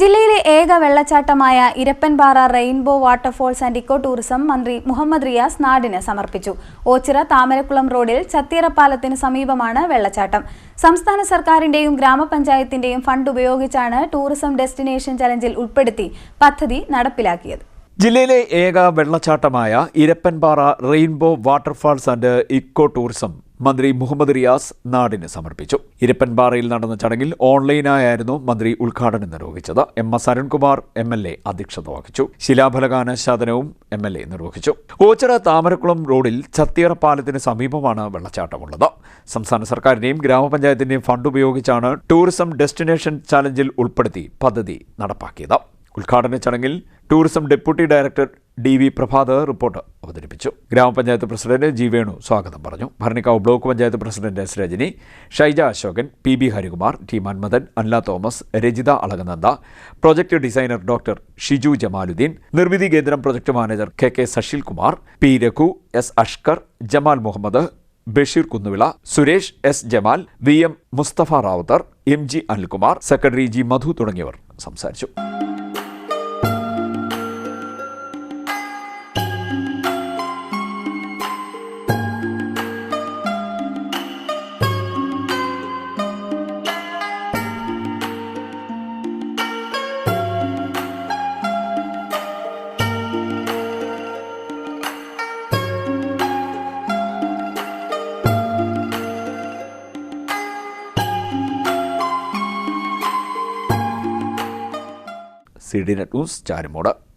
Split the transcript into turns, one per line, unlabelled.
ജില്ലയിലെ ഏക വെള്ളച്ചാട്ടമായ Irappanpara rainbow waterfalls and eco tourism മന്ത്രി മുഹമ്മദ് റിയാസ് നാടിന് സമർപ്പിച്ചു. ഓച്ചിറ താമരക്കുളം റോഡിൽ ചത്തിയറപ്പാലത്തിന് പാലത്തിന് സമീപമാണ് വെള്ളച്ചാട്ടം. സംസ്ഥാന സർക്കാരിന്റെയും ഗ്രാമപഞ്ചായത്തിന്റെയും ഫണ്ട് ഉപയോഗിച്ചാണ് ടൂറിസം ഡെസ്റ്റിനേഷൻ ചലഞ്ചിൽ ഉൾപ്പെടുത്തി പദ്ധതി നടപ്പിലാക്കിയത്.
ജില്ലയിലെ ഏക വെള്ളച്ചാട്ടമായ Irappanpara rainbow waterfalls and eco tourism മന്ത്രി മുഹമ്മദ് റിയാസ് നാടിന് സമർപ്പിച്ചു. ഇരപ്പൻപാറയിൽ നടന്ന ചടങ്ങിൽ ഓൺലൈനായായിരുന്നു മന്ത്രി ഉദ്ഘാടനം നിർവഹിച്ചത്. M S Arunkumar M L A അധ്യക്ഷത വഹിച്ചു. ശിലാഫലകാനാശാദനവും എം എൽ എ നിർവഹിച്ചു. ഓച്ചിറ താമരക്കുളം റോഡിൽ ചത്തിയറ പാലത്തിന് സമീപമാണ് വെള്ളച്ചാട്ടമുള്ളത്. സംസ്ഥാന സർക്കാരിന്റെയും ഗ്രാമപഞ്ചായത്തിന്റെയും ഫണ്ട് ഉപയോഗിച്ചാണ് ടൂറിസം ഡെസ്റ്റിനേഷൻ ചലഞ്ചിൽ ഉൾപ്പെടുത്തി പദ്ധതി നടപ്പാക്കിയത്. ഉദ്ഘാടന ചടങ്ങിൽ tourism deputy director D V Prabhat report അവതരിപ്പിച്ചു. ഗ്രാമപഞ്ചായത്ത് പ്രസിഡന്റ് ജി വേണു സ്വാഗതം പറഞ്ഞു. Bharanikkavu block panchayat president S Rajani Shaija Ashokan P B Harikumar T Manmathan അല്ല Thomas Rajitha Alakananda project designer doctor Shiju Jamaluddin Nirmithi Kendram project manager K K Sashil Kumar P Raghu S Ashkar Jamal Muhammad Basheer Kunnuvila Suresh S Jamal V M Mustafa Rawther M G Anilkumar secretary G Madhu തുടങ്ങിയവർ സംസാരിച്ചു. C net news Charummood